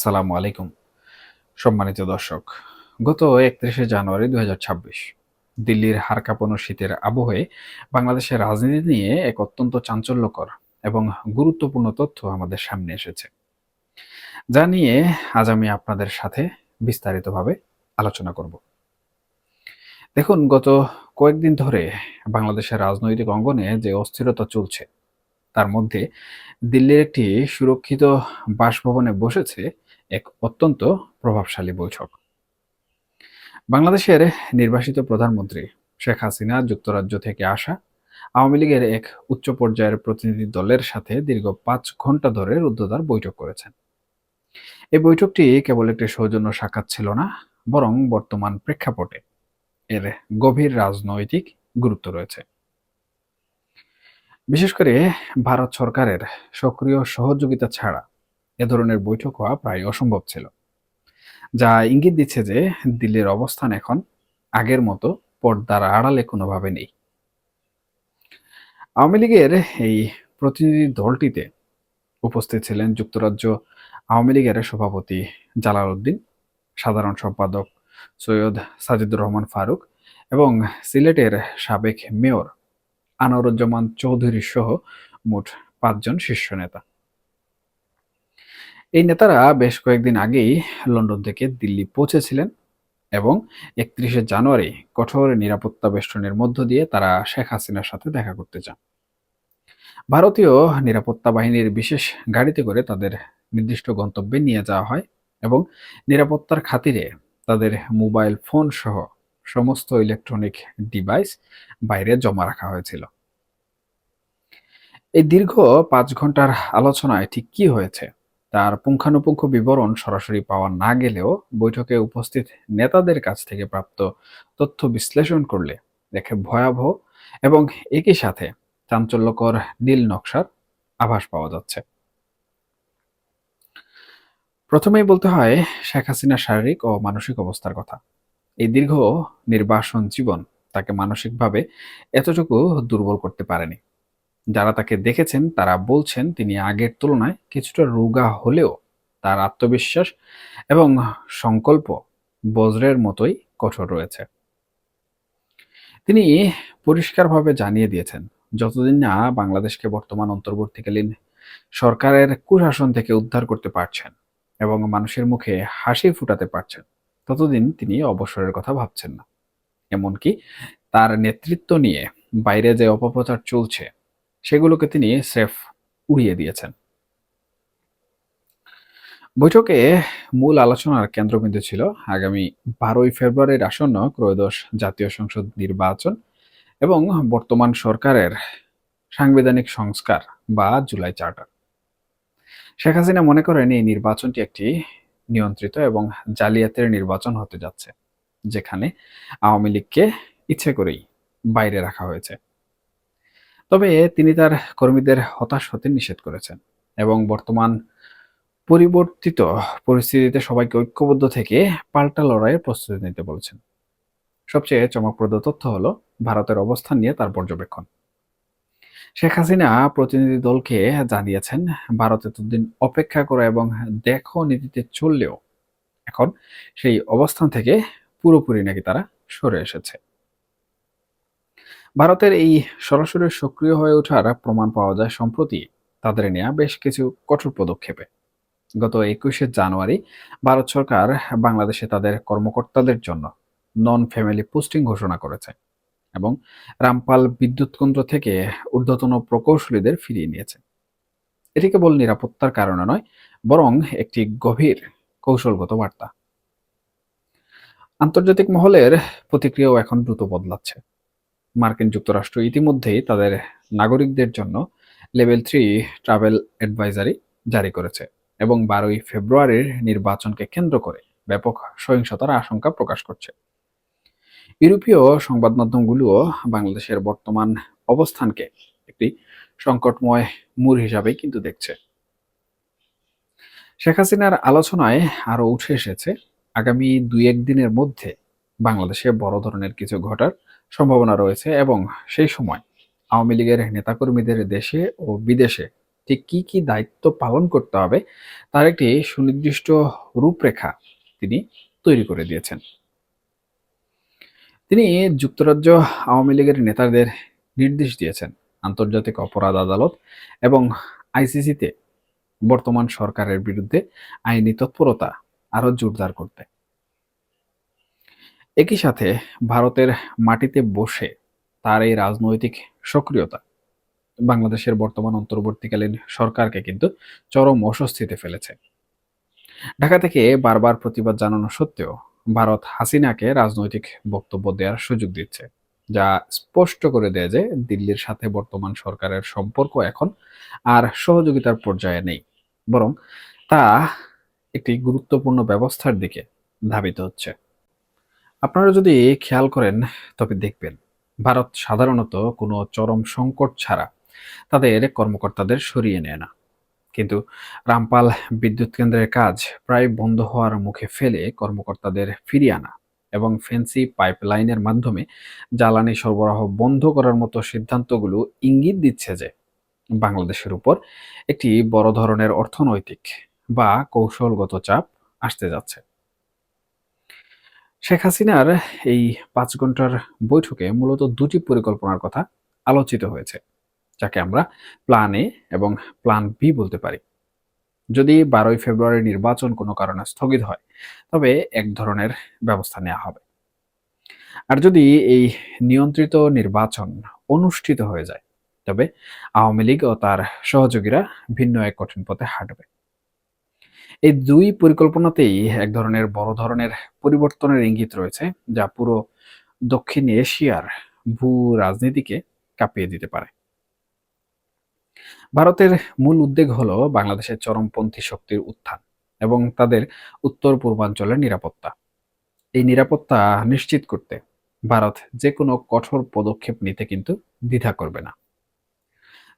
আসসালামু আলাইকুম। সম্মানিত দর্শক, গত একত্রিশে জানুয়ারি দুই হাজার ছাব্বিশ, দিল্লির হাড় কাঁপানো শীতের আবহে বাংলাদেশের রাজনীতি নিয়ে এক অত্যন্ত চাঞ্চল্যকর এবং গুরুত্বপূর্ণ তথ্য আমাদের সামনে এসেছে। যা নিয়ে আজ আমি আপনাদের সাথে বিস্তারিতভাবে আলোচনা করব। দেখুন, গত কয়েকদিন ধরে বাংলাদেশের রাজনৈতিক অঙ্গনে যে অস্থিরতা চলছে, তার মধ্যে দিল্লির একটি সুরক্ষিত বাসভবনে বসেছে এক অত্যন্ত প্রভাবশালী বৈঠক। বাংলাদেশের নির্বাসিত প্রধানমন্ত্রী শেখ হাসিনা যুক্তরাজ্য থেকে আসা আওয়ামী লীগের এক উচ্চ পর্যায়ের প্রতিনিধি দলের সাথে দীর্ঘ পাঁচ ঘণ্টা ধরে রুদ্ধদ্বার বৈঠক করেছেন। এই বৈঠকটি কেবল একটি সৌজন্য সাক্ষাৎ ছিল না, বরং বর্তমান প্রেক্ষাপটে এর গভীর রাজনৈতিক গুরুত্ব রয়েছে। বিশেষ করে ভারত সরকারের সক্রিয় সহযোগিতা ছাড়া এ ধরনের বৈঠক হওয়া প্রায় অসম্ভব ছিল, যা ইঙ্গিত দিচ্ছে যে দিল্লির অবস্থান এখন আগের মতো পর্দার আড়ালে কোনোভাবে নেই। আওয়ামী লীগের এই প্রতিনিধি দলটিতে উপস্থিত ছিলেন যুক্তরাজ্য আওয়ামী লীগের সভাপতি জালাল উদ্দিন, সাধারণ সম্পাদক সৈয়দ সাজিদুর রহমান ফারুক এবং সিলেটের সাবেক মেয়র আনোয়ারুজ্জামান চৌধুরী সহ মোট পাঁচজন শীর্ষ নেতা। এই নেতারা বেশ কয়েকদিন আগেই লন্ডন থেকে দিল্লি পৌঁছেছিলেন এবং একত্রিশে জানুয়ারি কঠোর নিরাপত্তা বেষ্টনের মধ্য দিয়ে তারা শেখ হাসিনার সাথে দেখা করতে চান ভারতীয় নিরাপত্তা বাহিনীর বিশেষ গাড়িতে করে তাদের নির্দিষ্ট গন্তব্যে নিয়ে যাওয়া হয় এবং নিরাপত্তার খাতিরে তাদের মোবাইল ফোন সহ সমস্ত ইলেকট্রনিক ডিভাইস বাইরে জমা রাখা হয়েছিল। এই দীর্ঘ পাঁচ ঘণ্টার আলোচনায় ঠিক কি হয়েছে? তার পুঙ্খানুপুঙ্খ বিবরণ সরাসরি পাওয়া না গেলেও বৈঠকে উপস্থিত নেতাদের কাছ থেকে প্রাপ্ত তথ্য বিশ্লেষণ করলে দেখে ভয়াবহ এবং একই সাথে চাঞ্চল্যকর নীল নকশার আভাস পাওয়া যাচ্ছে। প্রথমেই বলতে হয় শেখ হাসিনার শারীরিক ও মানসিক অবস্থার কথা। এই দীর্ঘ নির্বাসন জীবন তাকে মানসিকভাবে এতটুকু দুর্বল করতে পারেনি। যারা তাকে দেখেছেন, তারা বলছেন তিনি আগের তুলনায় কিছুটা রোগা হলেও তার আত্মবিশ্বাস এবং সংকল্প বজ্রের মতোই কঠোর রয়েছে। তিনি পরিষ্কারভাবে জানিয়ে দিয়েছেন, যতদিন না বাংলাদেশকে বর্তমান অন্তর্বর্তীকালীন সরকারের কুশাসন থেকে উদ্ধার করতে পারছেন এবং মানুষের মুখে হাসি ফুটাতে পারছেন, ততদিন তিনি অবসরের কথা ভাবছেন না। এমনকি তার নেতৃত্ব নিয়ে বাইরে যে অপপ্রচার চলছে সেগুলোকে তিনি সেফ উড়িয়ে দিয়েছেন। বৈঠকে মূল আলোচনার কেন্দ্রবিন্দু ছিল আগামী বারোই ফেব্রুয়ারির আসন্ন ত্রয়োদশ জাতীয় সংসদ নির্বাচন এবং বর্তমান সরকারের সাংবিধানিক সংস্কার বা জুলাই চার্টার। শেখ হাসিনা মনে করেন এই নির্বাচনটি একটি নিয়ন্ত্রিত এবং জালিয়াতের নির্বাচন হতে যাচ্ছে, যেখানে আওয়ামী লীগকে ইচ্ছে করেই বাইরে রাখা হয়েছে। তবে তিনি তার কর্মীদের হতাশ হতে নিষেধ করেছেন এবং বর্তমান পরিবর্তিত পরিস্থিতিতে সবাইকে ঐক্যবদ্ধ থেকে পাল্টা লড়াইয়ের প্রস্তুতি নিতে বলেছেন। সবচেয়ে চমকপ্রদ তথ্য হল ভারতের অবস্থান নিয়ে তার পর্যবেক্ষণ। শেখ হাসিনা প্রতিনিধি দলকে জানিয়েছেন, ভারত এতদিন অপেক্ষা করা এবং দেখো নীতিতে চললেও এখন সেই অবস্থান থেকে পুরোপুরি নাকি তারা সরে এসেছে। ভারতের এই সরাসরি সক্রিয় হয়ে ওঠার প্রমাণ পাওয়া যায় সম্প্রতি। তাদের নেওয়া বেশ কিছু কঠোর পদক্ষেপে। গত একুশে জানুয়ারি ভারত সরকার বাংলাদেশে তাদের কর্মকর্তাদের জন্য নন ফ্যামিলি পোস্টিং ঘোষণা করেছে এবং রামপাল বিদ্যুৎ কেন্দ্র থেকে ঊর্ধ্বতন প্রকৌশলীদের ফিরিয়ে নিয়েছে। এটি কেবল নিরাপত্তার কারণে নয়, বরং একটি গভীর কৌশলগত বার্তা। আন্তর্জাতিক মহলের প্রতিক্রিয়াও এখন দ্রুত বদলাচ্ছে। মার্কিন যুক্তরাষ্ট্র ইতিমধ্যেই তাদের নাগরিকদের জন্য লেভেল থ্রি ট্রাভেল অ্যাডভাইজারি জারি করেছে এবং বারোই ফেব্রুয়ারির নির্বাচনকে কেন্দ্র করে ব্যাপক সহিংসতার আশঙ্কা প্রকাশ করছে। ইউরোপীয় সংবাদ মাধ্যমগুলোও বাংলাদেশের বর্তমান অবস্থানকে একটি সংকটময় মূর হিসাবেই কিন্তু দেখছে। শেখ হাসিনার আলোচনায় আরও উঠে এসেছে, আগামী দুই একদিনের মধ্যে বাংলাদেশে বড় ধরনের কিছু ঘটার সম্ভাবনা রয়েছে এবং সেই সময় আওয়ামী লীগের নেতাকর্মীদের দেশে ও বিদেশে ঠিক কি কি দায়িত্ব পালন করতে হবে তার একটি সুনির্দিষ্ট রূপরেখা তিনি তৈরি করে দিয়েছেন। তিনি যুক্তরাজ্য আওয়ামী লীগের নেতাদের নির্দেশ দিয়েছেন আন্তর্জাতিক অপরাধ আদালত এবং আইসিসিতে বর্তমান সরকারের বিরুদ্ধে আইনি তৎপরতা আরও জোরদার করতে। একই সাথে ভারতের মাটিতে বসে তার এই রাজনৈতিক সক্রিয়তা বাংলাদেশের বর্তমান অন্তর্বর্তীকালীন সরকারকে কিন্তু চরম অস্বস্তিতে ফেলেছে। ঢাকা থেকে বারবার প্রতিবাদ জানানো সত্ত্বেও ভারত হাসিনাকে রাজনৈতিক বক্তব্য দেওয়ার সুযোগ দিচ্ছে, যা স্পষ্ট করে দেয় যে দিল্লির সাথে বর্তমান সরকারের সম্পর্ক এখন আর সহযোগিতার পর্যায়ে নেই, বরং তা একটি গুরুত্বপূর্ণ ব্যবস্থার দিকে ধাবিত হচ্ছে। আপনারা যদি খেয়াল করেন, তবে দেখবেন ভারত সাধারণত কোনো চরম সংকট ছাড়া তাদের কর্মকর্তাদের সরিয়ে নেয় না। কিন্তু রামপাল বিদ্যুৎ কেন্দ্রের কাজ প্রায় বন্ধ হওয়ার মুখে ফেলে কর্মকর্তাদের ফিরিয়ে আনা এবং ফেন্সি পাইপলাইনের মাধ্যমে জ্বালানি সরবরাহ বন্ধ করার মতো সিদ্ধান্তগুলো ইঙ্গিত দিচ্ছে যে বাংলাদেশের উপর একটি বড় ধরনের অর্থনৈতিক বা কৌশলগত চাপ আসতে যাচ্ছে। শেখ হাসিনার এই পাঁচ ঘণ্টার বৈঠকে মূলত দুটি পরিকল্পনার কথা আলোচিত হয়েছে, যাকে আমরা প্ল্যান এ এবং প্ল্যান বি বলতে পারি। যদি বারোই ফেব্রুয়ারি নির্বাচন কোনো কারণে স্থগিত হয়, তবে এক ধরনের ব্যবস্থা নেওয়া হবে। আর যদি এই নিয়ন্ত্রিত নির্বাচন অনুষ্ঠিত হয়ে যায়, তবে আওয়ামী লীগ ও তার সহযোগীরা ভিন্ন এক কঠিন পথে হাঁটবে। এই দুই পরিকল্পনাতেই এক ধরনের বড় ধরনের পরিবর্তনের ইঙ্গিত রয়েছে, যা পুরো দক্ষিণ এশিয়ার ভূ রাজনীতিকে কাঁপিয়ে দিতে পারে। ভারতের মূল উদ্বেগ হলো বাংলাদেশের চরমপন্থী শক্তির উত্থান এবং তাদের উত্তর পূর্বাঞ্চলের নিরাপত্তা। এই নিরাপত্তা নিশ্চিত করতে ভারত যে কোনো কঠোর পদক্ষেপ নিতে কিন্তু দ্বিধা করবে না।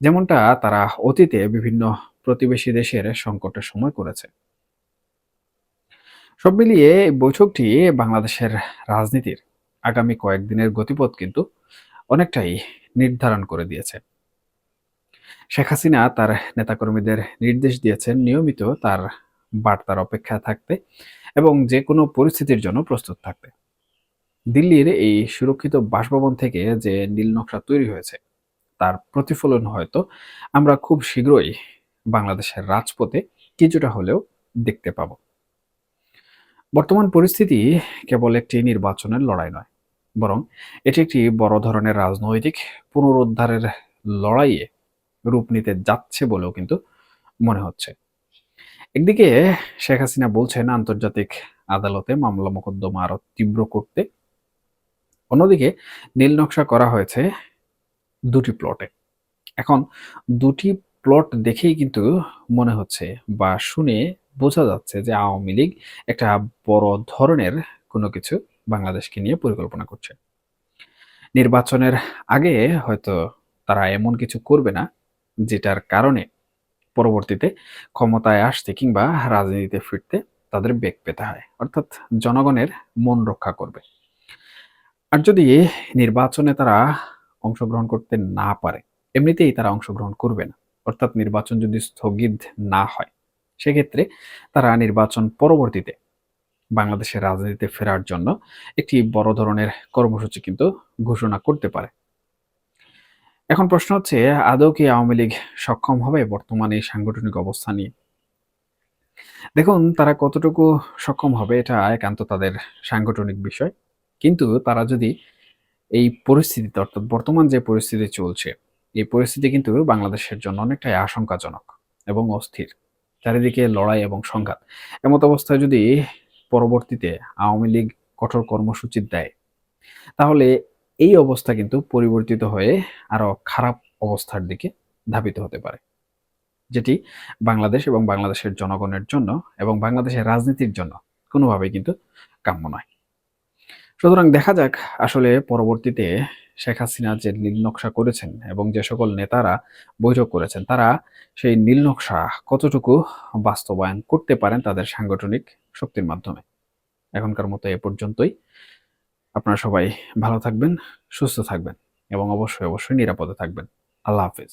যেমনটা তারা অতীতে বিভিন্ন প্রতিবেশী দেশের সংকটের সময় করেছে। সব মিলিয়ে বৈঠকটি বাংলাদেশের রাজনীতির আগামী কয়েকদিনের গতিপথ কিন্তু অনেকটাই নির্ধারণ করে দিয়েছে। শেখ হাসিনা তার নেতাকর্মীদের নির্দেশ দিয়েছেন নিয়মিত তার বার্তার অপেক্ষা থাকতে এবং যে কোনো পরিস্থিতির জন্য প্রস্তুত থাকতে। দিল্লির এই সুরক্ষিত বাসভবন থেকে যে নীল নকশা তৈরি হয়েছে, তার প্রতিফলন হয়তো আমরা খুব শীঘ্রই বাংলাদেশের রাজপথে কিছুটা হলেও দেখতে পাব। বর্তমান পরিস্থিতি কেবল একটি নির্বাচনের লড়াই নয়, বরং এটি একটি বড় ধরনের রাজনৈতিক পুনরুদ্ধারের লড়াইয়ে রূপ নিতে যাচ্ছে বলেও কিন্তু মনে হচ্ছে। একদিকে শেখ হাসিনা বলছেন, আন্তর্জাতিক আদালতে মামলা মোকদ্দমা আরও তীব্র করতে। অন্যদিকে নীল নকশা করা হয়েছে দুটি প্লটে। এখন দুটি প্লট দেখেই কিন্তু মনে হচ্ছে বা শুনে বোঝা যাচ্ছে যে আওয়ামী লীগ একটা বড় ধরনের কোনো কিছু বাংলাদেশকে নিয়ে পরিকল্পনা করছে। নির্বাচনের আগে হয়তো তারা এমন কিছু করবে না, যেটার কারণে পরবর্তীতে ক্ষমতায় আসতে কিংবা রাজনীতিতে ফিরতে তাদের বেগ পেতে হয়, অর্থাৎ জনগণের মন রক্ষা করবে। আর যদি নির্বাচনে তারা অংশগ্রহণ করতে না পারে, এমনিতেই তারা অংশগ্রহণ করবে না, অর্থাৎ নির্বাচন যদি স্থগিত না হয় সেক্ষেত্রে তারা নির্বাচন পরবর্তীতে বাংলাদেশের রাজনীতিতে ফেরার জন্য একটি বড় ধরনের কর্মসূচি কিন্তু ঘোষণা করতে পারে। এখন প্রশ্ন হচ্ছে, আদৌ কি আওয়ামী লীগ সক্ষম হবে বর্তমানে এই সাংগঠনিক অবস্থা নিয়ে? দেখুন, তারা কতটুকু সক্ষম হবে এটা একান্ত তাদের সাংগঠনিক বিষয়। কিন্তু তারা যদি এই পরিস্থিতিতে, অর্থাৎ বর্তমান যে পরিস্থিতি চলছে, এই পরিস্থিতি কিন্তু বাংলাদেশের জন্য অনেকটাই আশঙ্কাজনক এবং অস্থির। চারিদিকে লড়াই এবং সংঘাত। এমত অবস্থায় যদি পরবর্তীতে আওয়ামী লীগ কঠোর কর্মসূচি দেয়, তাহলে এই অবস্থা কিন্তু পরিবর্তিত হয়ে আরও খারাপ অবস্থার দিকে ধাবিত হতে পারে। যেটি বাংলাদেশ এবং বাংলাদেশের জনগণের জন্য এবং বাংলাদেশের রাজনীতির জন্য কোনোভাবেই কিন্তু কাম্য নয়। সুতরাং দেখা যাক আসলে পরবর্তীতে শেখ হাসিনা যে নীল নকশা করেছেন এবং যে সকল নেতারা বৈঠক করেছেন, তারা সেই নীল নকশা কতটুকু বাস্তবায়ন করতে পারেন তাদের সাংগঠনিক শক্তির মাধ্যমে? এখনকার মতো এ পর্যন্তই। আপনারা সবাই ভালো থাকবেন, সুস্থ থাকবেন এবং অবশ্যই অবশ্যই নিরাপদে থাকবেন। আল্লাহ হাফিজ।